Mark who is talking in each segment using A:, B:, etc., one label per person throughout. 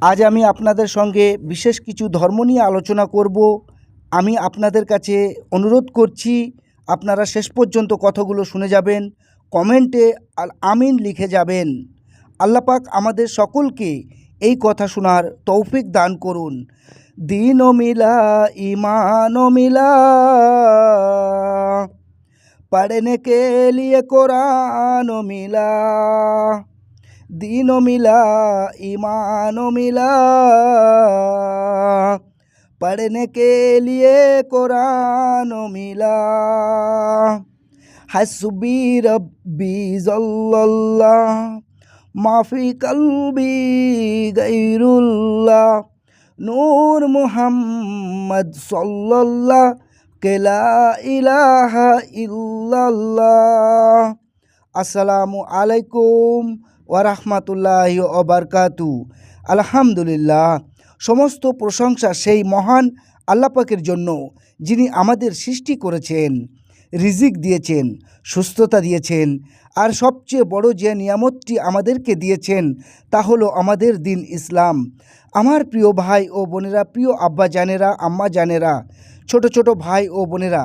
A: আজ আমি আপনাদের সঙ্গে বিশেষ কিছু ধর্ম নিয়ে আলোচনা করব। আমি আপনাদের কাছে অনুরোধ করছি, আপনারা শেষ পর্যন্ত কথাগুলো শুনে যাবেন, কমেন্টে আমিন লিখে যাবেন। আল্লাপাক আমাদের সকলকে এই কথা শোনার তৌফিক দান করুন। দিন মিলা ইমান মিলা, পড়নে কে লিয়ে কোরআন মিলা। দিনও মিলা ইমানও মিলা পড়নে কে লিয়ে কোরআনও মিলা হাসবি রব্বি জল্লাল্লাহ, মাফি কলবি গৈরুল্লাহ নূর মুহাম্মদ সাল্লাল্লাহ কেলা ইলাহা ইল্লাল্লাহ। আসসালামু আলাইকুম ওরহমতুল্লাহ ওবরকাতু আলহামদুলিল্লাহ, সমস্ত প্রশংসা সেই মহান আল্লাপাকের জন্য, যিনি আমাদের সৃষ্টি করেছেন, রিজিক দিয়েছেন, সুস্থতা দিয়েছেন, আর সবচেয়ে বড় যে নিয়ামতটি আমাদেরকে দিয়েছেন, তা হলো আমাদের দিন ইসলাম। আমার প্রিয় ভাই ও বোনেরা, প্রিয় আব্বা জানেরা আম্মা জানেরা ছোট ছোট ভাই ও বোনেরা,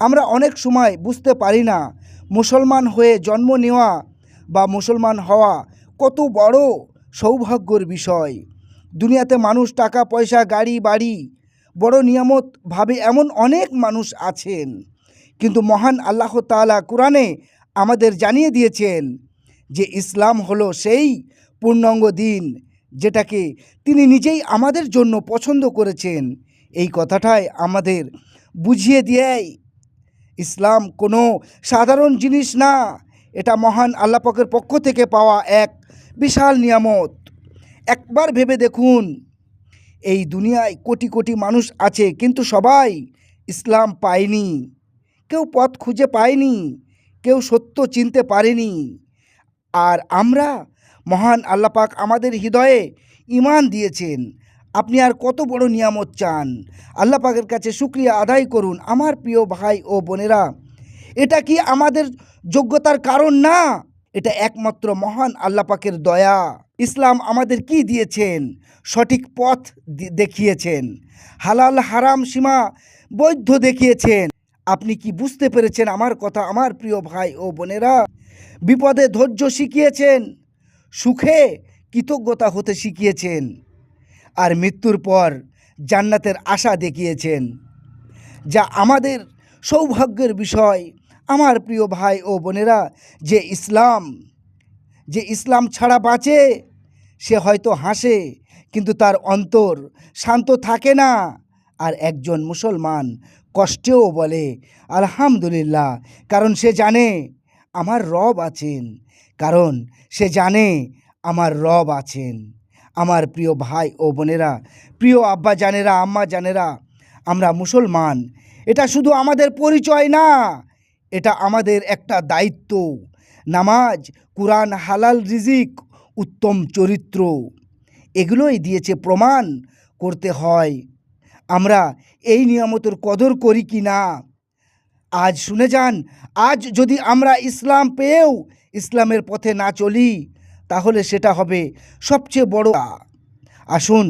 A: আমরা অনেক সময় বুঝতে পারি না, মুসলমান হয়ে জন্ম নেওয়া বা মুসলমান হওয়া কত বড় সৌভাগ্যর বিষয়। দুনিয়াতে মানুষ টাকা, পয়সা, গাড়ি, বাড়ি, বড় নিয়ামত ভাবে এমন অনেক মানুষ আছেন। কিন্তু মহান আল্লাহ তাআলা কোরআনে আমাদের জানিয়ে দিয়েছেন যে ইসলাম হলো সেই পূর্ণাঙ্গ দিন যেটাকে তিনি নিজেই আমাদের জন্য পছন্দ করেছেন। এই কথাটাই আমাদের বুঝিয়ে দেয়। ইসলাম কোনো সাধারণ জিনিস না। এটা মহান আল্লাপাকের পক্ষ থেকে পাওয়া এক বিশাল নিয়ামত। একবার ভেবে দেখুন, এই দুনিয়ায় কোটি কোটি মানুষ আছে, কিন্তু সবাই ইসলাম পায়নি। কেউ পথ খুঁজে পায়নি, কেউ সত্য চিনতে পারেনি। আর আমরা মহান আল্লাপাক আমাদের হৃদয়ে ইমান দিয়েছেন। আপনি আর কত বড় নিয়ামত চান। আল্লাহ পাকের কাছে শুক্রিয়া আদায় করুন। আমার প্রিয় ভাই ও বোনেরা এটা কি আমাদের যোগ্যতার কারণ না? এটা একমাত্র মহান আল্লাহ পাকের দয়া। ইসলাম আমাদের কি দিয়েছেন? সঠিক পথ দেখিয়েছেন। হালাল, হারাম সীমা বৈধ দেখিয়েছেন। আপনি কি বুঝতে পেরেছেন আমার কথা, আমার প্রিয় ভাই ও বোনেরা? বিপদে ধৈর্য শিখিয়েছেন। সুখে কৃতজ্ঞতা হতে শিখিয়েছেন। আর মৃত্যুর পর জান্নাতের আশা দেখিয়েছেন। যা আমাদের সৌভাগ্যের বিষয়। আমার প্রিয় ভাই ও বোনেরা, যে ইসলাম যে ইসলাম ছাড়া বাঁচে, সে হয়তো হাসে, কিন্তু তার অন্তর শান্ত থাকে না। আর একজন মুসলমান কষ্টেও বলে, আলহামদুলিল্লাহ। কারণ সে জানে, আমার রব আছেন। কারণ সে জানে, আমার রব আছেন। আমার প্রিয় ভাই ও বোনেরা, প্রিয় আব্বা জানেরা আম্মা জানেরা আমরা মুসলমান, এটা শুধু আমাদের পরিচয় না এটা আমাদের একটা দায়িত্ব। নামাজ, কোরআন, হালাল রিজিক, উত্তম চরিত্র। এগুলোই দিয়েছে প্রমাণ করতে হয়। আমরা এই নিয়ামতের কদর করি কি না? আজ শুনে যান, আজ যদি আমরা ইসলাম পেয়েও ইসলামের পথে না চলি, তাহলে সেটা হবে সবচেয়ে বড় আসুন,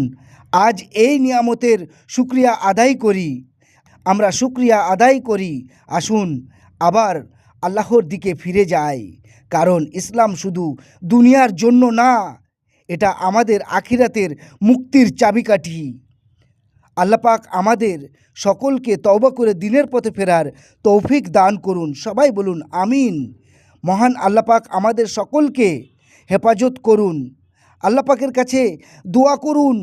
A: আজ এই নিয়ামতের শুক্রিয়া আদায় করি। আমরা শুক্রিয়া আদায় করি। আসুন আবার আল্লাহর দিকে ফিরে যায়। কারণ ইসলাম শুধু দুনিয়ার জন্য না, এটা আমাদের আখিরাতের মুক্তির চাবিকাঠি। আল্লাপাক আমাদের সকলকে তওবা করে দিনের পথে ফেরার তৌফিক দান করুন। সবাই বলুন, আমিন। মহান আল্লাপাক আমাদের সকলকে হেফাজত করুন। আল্লাপাকের কাছে দোয়া করুন।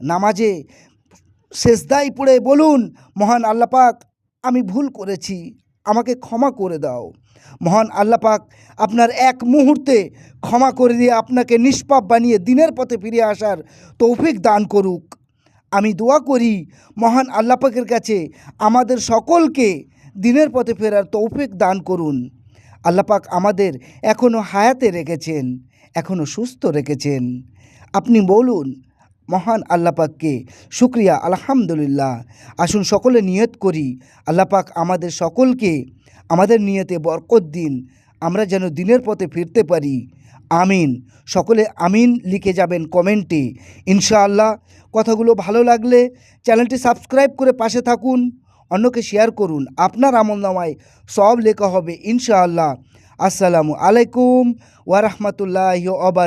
A: নামাজে শেষদাই পড়ে বলুন, মহান আল্লাপাক আমি ভুল করেছি। আমাকে ক্ষমা করে দাও। মহান আল্লাপাক আপনার এক মুহূর্তে ক্ষমা করে দিয়ে আপনাকে নিষ্পাপ বানিয়ে দিনের পথে ফিরে আসার তৌফিক দান করুক। আমি দোয়া করি মহান আল্লাপাকের কাছে আমাদের সকলকে দিনের পথে ফেরার তৌফিক দান করুন। আল্লাপাক আমাদের এখনও হায়াতে রেখেছেন এখনও সুস্থ রেখেছেন। আপনি বলুন মহান আল্লাপাককে শুক্রিয়া, আলহামদুলিল্লাহ। আসুন সকলে নিয়ত করি, আল্লাপাক আমাদের সকলকে আমাদের নিয়তে বরকত দিন, আমরা যেন দিনের পথে ফিরতে পারি। আমিন। সকলে আমিন লিখে যাবেন কমেন্টে। ইনশাআল্লাহ, কথাগুলো ভালো লাগলে চ্যানেলটি সাবস্ক্রাইব করে পাশে থাকুন, অন্যকে শেয়ার করুন। আপনার আমলনামায় সব লেখা হবে ইনশাআল্লাহ। আসসালামু আলাইকুম ওয়ারহমতুল্লাহ অবার